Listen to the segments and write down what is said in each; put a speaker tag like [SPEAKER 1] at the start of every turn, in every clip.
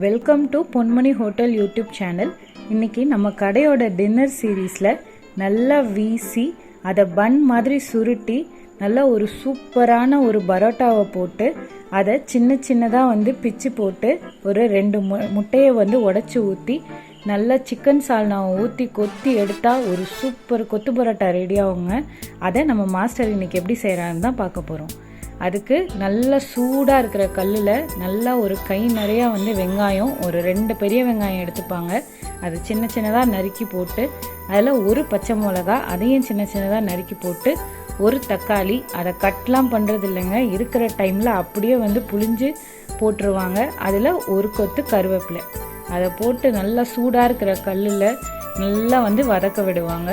[SPEAKER 1] Welcome to Ponmani hotel YouTube channel இன்னைக்கு நம்ம கடையோட டின்னர் சீரீஸில் நல்லா வீசி அதை பன் மாதிரி சுருட்டி நல்லா ஒரு சூப்பரான ஒரு பரோட்டாவை போட்டு அதை சின்ன சின்னதாக வந்து பிச்சு போட்டு ஒரு ரெண்டு மு முட்டையை வந்து உடச்சி ஊற்றி நல்லா சிக்கன் சால்னாவை ஊற்றி கொத்தி எடுத்தால் ஒரு சூப்பர் கொத்து பரோட்டா ரெடி ஆகுங்க. அதை நம்ம மாஸ்டர் இன்னைக்கு எப்படி செய்கிறான்னு தான் பார்க்க போகிறோம் அதுக்கு நல்லா சூடாக இருக்கிற கல்லில் நல்லா ஒரு கை நிறையா வந்து வெங்காயம் ஒரு ரெண்டு பெரிய வெங்காயம் எடுத்துப்பாங்க. அது சின்ன சின்னதாக நறுக்கி போட்டு அதில் ஒரு பச்சை மிளகா அதையும் சின்ன சின்னதாக நறுக்கி போட்டு ஒரு தக்காளி அதை கட்லாம் பண்ணுறது இல்லைங்க. இருக்கிற டைமில் அப்படியே வந்து புளிஞ்சு போட்டுருவாங்க. அதில் ஒரு கொத்து கருவேப்பிலை. அதை போட்டு நல்லா சூடாக இருக்கிற கல்லில் நல்லா வந்து வதக்க விடுவாங்க.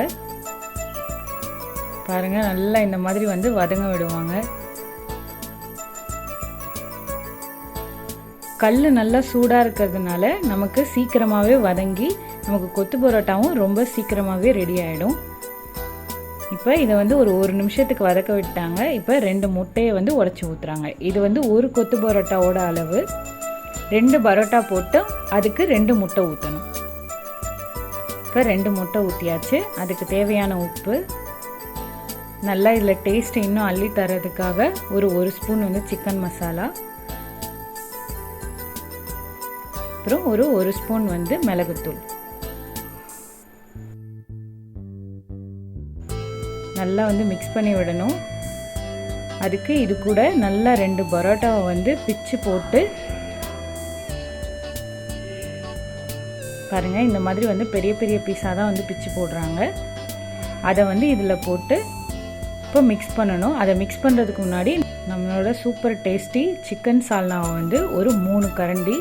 [SPEAKER 1] பாருங்கள் நல்லா இந்த மாதிரி வந்து வதங்க விடுவாங்க. கல் நல்லா சூடாக இருக்கிறதுனால நமக்கு சீக்கிரமாகவே வதங்கி நமக்கு கொத்து பரோட்டாவும் ரொம்ப சீக்கிரமாகவே ரெடி ஆகிடும் இப்போ இதை வந்து ஒரு ஒரு நிமிஷத்துக்கு வதக்க விட்டாங்க இப்போ ரெண்டு முட்டையை வந்து உடச்சி ஊற்றுறாங்க இது வந்து ஒரு கொத்து பரோட்டாவோட அளவு. ரெண்டு பரோட்டா போட்டு அதுக்கு ரெண்டு முட்டை ஊற்றணும் இப்போ ரெண்டு முட்டை ஊற்றியாச்சு அதுக்கு தேவையான உப்பு. நல்லா இதில் டேஸ்ட் இன்னும் அள்ளி தரதுக்காக ஒரு ஒரு ஸ்பூன் வந்து சிக்கன் மசாலா அப்புறம் ஒரு ஒரு ஸ்பூன் வந்து மிளகுத்தூள். நல்லா வந்து மிக்ஸ் பண்ணி விடணும். அதுக்கு இது கூட நல்லா ரெண்டு பரோட்டாவை வந்து பிச்சு போட்டு பாருங்கள் இந்த மாதிரி வந்து பெரிய பெரிய பீஸாக தான் வந்து பிச்சு போடுறாங்க. அதை வந்து இதில் போட்டு இப்போ மிக்ஸ் பண்ணணும். அதை மிக்ஸ் பண்ணுறதுக்கு முன்னாடி நம்மளோட சூப்பர் டேஸ்டி சிக்கன் சால்னாவை வந்து ஒரு மூணு கரண்டி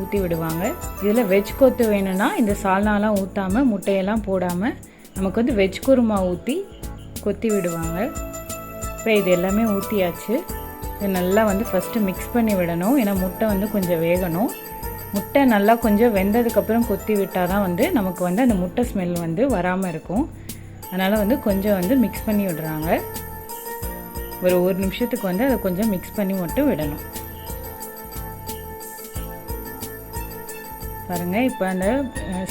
[SPEAKER 1] ஊற்றி விடுவாங்க. இதில் வெஜ் கொத்து வேணும்னா இந்த சால்னாலாம் ஊற்றாமல் முட்டையெல்லாம் போடாமல் நமக்கு வந்து வெஜ் குருமா ஊற்றி கொத்தி விடுவாங்க. இப்போ இது எல்லாமே ஊற்றியாச்சு இது நல்லா வந்து ஃபஸ்ட்டு மிக்ஸ் பண்ணி விடணும். ஏன்னா முட்டை வந்து கொஞ்சம் வேகணும். முட்டை நல்லா கொஞ்சம் வெந்ததுக்கப்புறம் கொத்தி விட்டால் தான் வந்து நமக்கு வந்து அந்த முட்டை ஸ்மெல் வந்து வராமல் இருக்கும். அதனால் வந்து கொஞ்சம் வந்து மிக்ஸ் பண்ணி விடுறாங்க. ஒரு ஒரு நிமிஷத்துக்கு வந்து அதை கொஞ்சம் மிக்ஸ் பண்ணி மட்டும் விடணும். பாருங்கள் இப்போ அந்த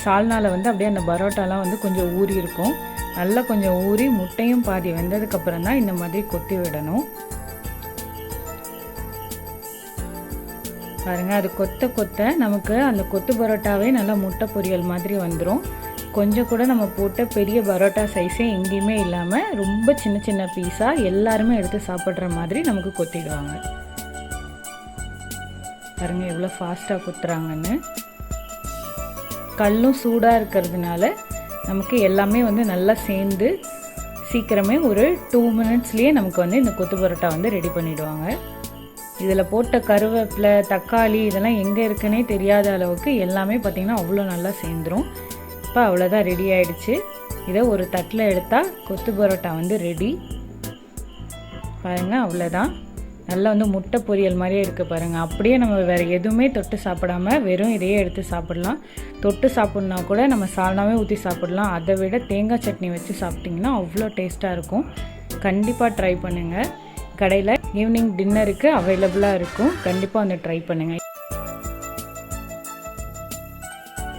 [SPEAKER 1] சால்னால் வந்து அப்படியே அந்த பரோட்டாலாம் வந்து கொஞ்சம் ஊறி இருக்கும். நல்லா கொஞ்சம் ஊறி முட்டையும் பாதி வெந்ததுக்கப்புறம் தான் இந்த மாதிரி கொத்தி விடணும். பாருங்கள் அது கொத்த கொத்த நமக்கு அந்த கொத்து பரோட்டாவே நல்லா முட்டை பொரியல் மாதிரி வந்துடும் கொஞ்சம் கூட நம்ம போட்ட பெரிய பரோட்டா சைஸே எங்கேயுமே இல்லாமல் ரொம்ப சின்ன சின்ன பீஸாக எல்லாருமே எடுத்து சாப்பிட்ற மாதிரி நமக்கு கொத்திடுவாங்க. பாருங்கள் எவ்வளோ ஃபாஸ்ட்டாக குத்துறாங்கன்னு. கல்லும் சூடாக இருக்கிறதுனால நமக்கு எல்லாமே வந்து நல்லா சேர்ந்து சீக்கிரமே ஒரு டூ மினிட்ஸ்லேயே நமக்கு வந்து இந்த கொத்து பரோட்டா வந்து ரெடி பண்ணிவிடுவாங்க இதில் போட்ட கருவேப்பிலை தக்காளி இதெல்லாம் எங்கே இருக்குன்னே தெரியாத அளவுக்கு எல்லாமே பார்த்திங்கன்னா அவ்வளோ நல்லா சேர்ந்துடும் இப்போ அவ்வளோதான் ரெடி ஆகிடுச்சு இதை ஒரு தட்டில் எடுத்தால் கொத்து பரோட்டா வந்து ரெடி பாருங்கள் அவ்வளோதான் நல்லா வந்து முட்டை பொரியல் மாதிரியே இருக்குது பாருங்கள் அப்படியே நம்ம வேறு எதுவுமே தொட்டு சாப்பிடாம வெறும் இதையே எடுத்து சாப்பிடலாம். தொட்டு சாப்பிட்னா கூட நம்ம சால்னாவே ஊற்றி சாப்பிடலாம். அதை விட தேங்காய் சட்னி வச்சு சாப்பிட்டிங்கன்னா அவ்வளோ டேஸ்ட்டாக இருக்கும். கண்டிப்பாக ட்ரை பண்ணுங்கள் கடையில் ஈவினிங் டின்னருக்கு அவைலபிளாக இருக்கும். கண்டிப்பாக வந்து ட்ரை பண்ணுங்கள்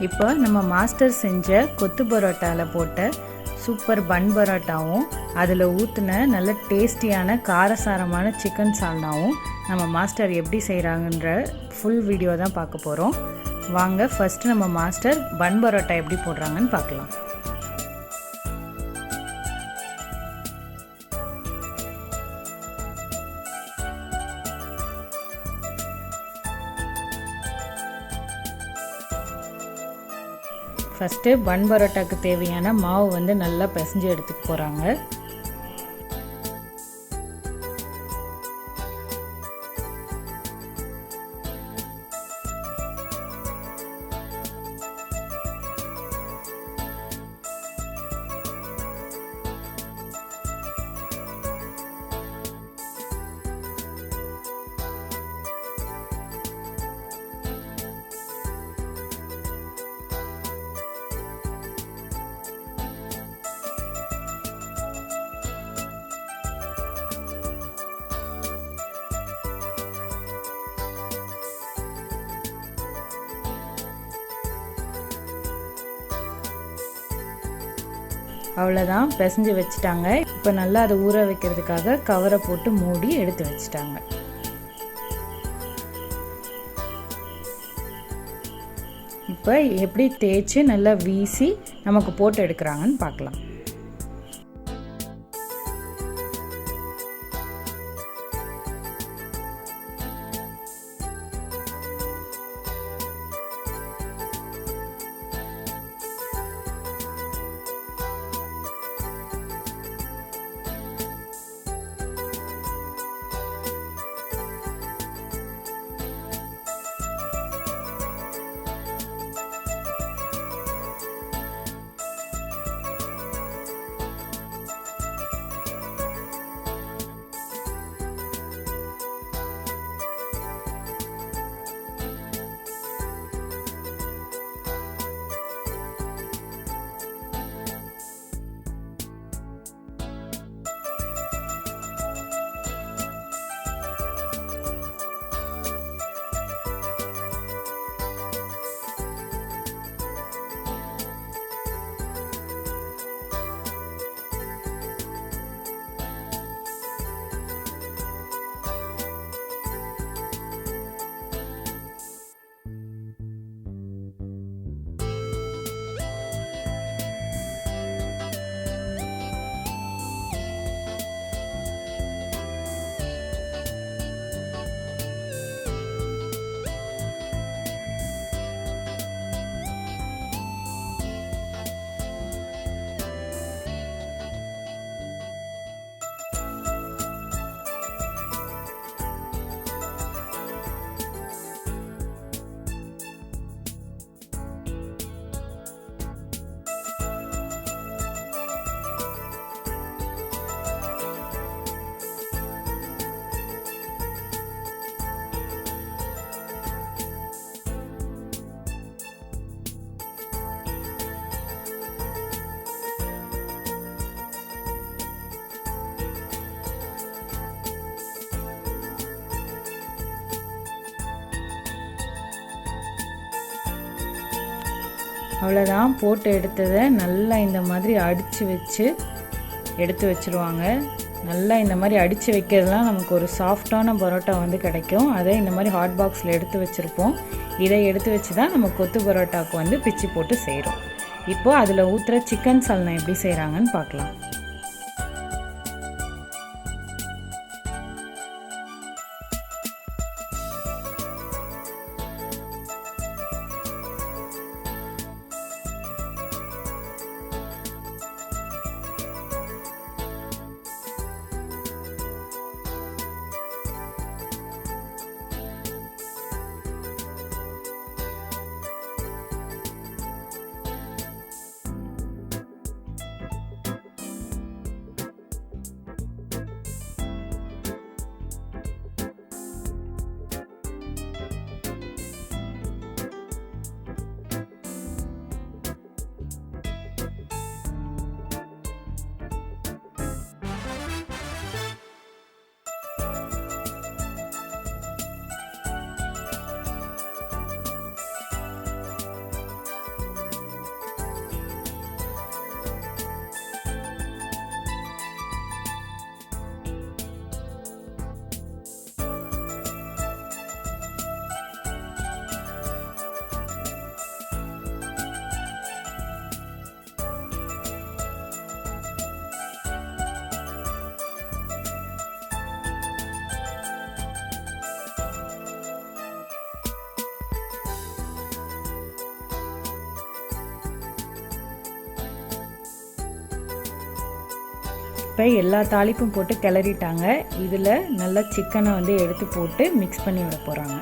[SPEAKER 1] இப்போ நம்ம மாஸ்டர் செஞ்ச கொத்து பரோட்டாவில் போட்ட சூப்பர் பன் பரோட்டாவும் அதில் ஊற்றின நல்ல டேஸ்டியான காரசாரமான சிக்கன் சால்னாவும் நம்ம மாஸ்டர் எப்படி செய்கிறாங்கன்ற ஃபுல் வீடியோ தான் பார்க்க போகிறோம் வாங்க ஃபஸ்ட்டு நம்ம மாஸ்டர் பன் பரோட்டா எப்படி போடுறாங்கன்னு பார்க்கலாம். ஃபஸ்ட்டு பன் பரோட்டாக்கு தேவையான மாவு வந்து நல்லா பிசைஞ்சு எடுத்துக்க போகிறாங்க அவ்வளோதான் பிசைஞ்சு வச்சுட்டாங்க. இப்போ நல்லா அதை ஊற வைக்கிறதுக்காக கவரை போட்டு மூடி எடுத்து வச்சுட்டாங்க. இப்போ எப்படி தேய்ச்சி நல்லா வீசி நமக்கு போட்டு எடுக்கிறாங்கன்னு பார்க்கலாம். அவ்வளோதான் போட்டு எடுத்ததை நல்லா இந்த மாதிரி அடித்து வச்சு எடுத்து வச்சுருவாங்க. நல்லா இந்த மாதிரி அடித்து வைக்கிறதுலாம் நமக்கு ஒரு சாஃப்டான பரோட்டா வந்து கிடைக்கும். அதை இந்த மாதிரி ஹாட் பாக்ஸில் எடுத்து வச்சுருப்போம். இதை எடுத்து வச்சு தான் நம்ம கொத்து பரோட்டாவுக்கு வந்து பிச்சு போட்டு செய்கிறோம் இப்போது அதில் ஊற்றுற சிக்கன் சல்னா எப்படி செய்கிறாங்கன்னு பார்க்கலாம். இப்போ எல்லா தாளிப்பும் போட்டு கிளறிட்டாங்க. இதில் நல்லா சிக்கனை வந்து எடுத்து போட்டு மிக்ஸ் பண்ணி விட போகிறாங்க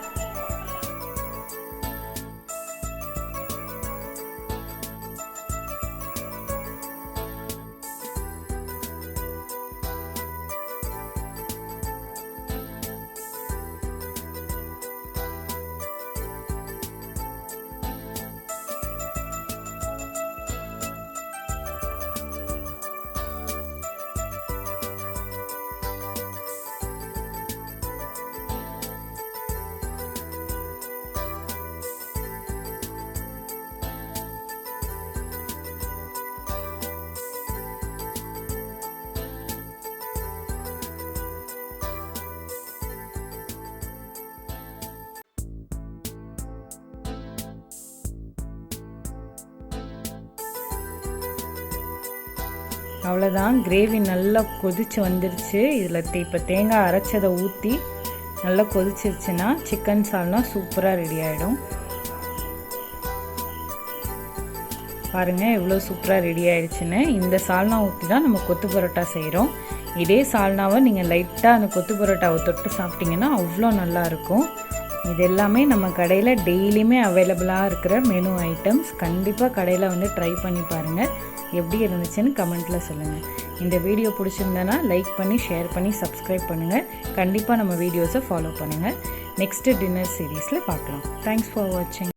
[SPEAKER 1] அவ்வளோதான் கிரேவி நல்லா கொதிச்சு வந்துருச்சு. இதில் இப்போ தேங்காய் அரைச்சதை ஊற்றி நல்லா கொதிச்சிருச்சுன்னா சிக்கன் சால்னா சூப்பராக ரெடி ஆகிடும் பாருங்கள் எவ்வளோ சூப்பராக ரெடி ஆயிடுச்சுன்னு. இந்த சால்னா ஊற்றி தான் நம்ம கொத்து பரோட்டா செய்கிறோம் இதே சால்னாவை நீங்கள் லைட்டாக அந்த கொத்து பரோட்டாவை தொட்டு சாப்பிட்டிங்கன்னா அவ்வளோ நல்லாயிருக்கும் இது எல்லாமே நம்ம கடையில் டெய்லியுமே அவைலபிளாக இருக்கிற மெனு ஐட்டம்ஸ் கண்டிப்பாக கடையில் வந்து ட்ரை பண்ணி பாருங்கள் எப்படி இருந்துச்சுன்னு கமெண்ட்டில் சொல்லுங்கள் இந்த வீடியோ பிடிச்சிருந்தேன்னா லைக் பண்ணி ஷேர் பண்ணி சப்ஸ்கிரைப் பண்ணுங்கள் கண்டிப்பாக நம்ம வீடியோஸை ஃபாலோ பண்ணுங்கள் நெக்ஸ்ட்டு டின்னர் சீரீஸில் பார்க்கலாம். தேங்க்ஸ் ஃபார் வாட்சிங்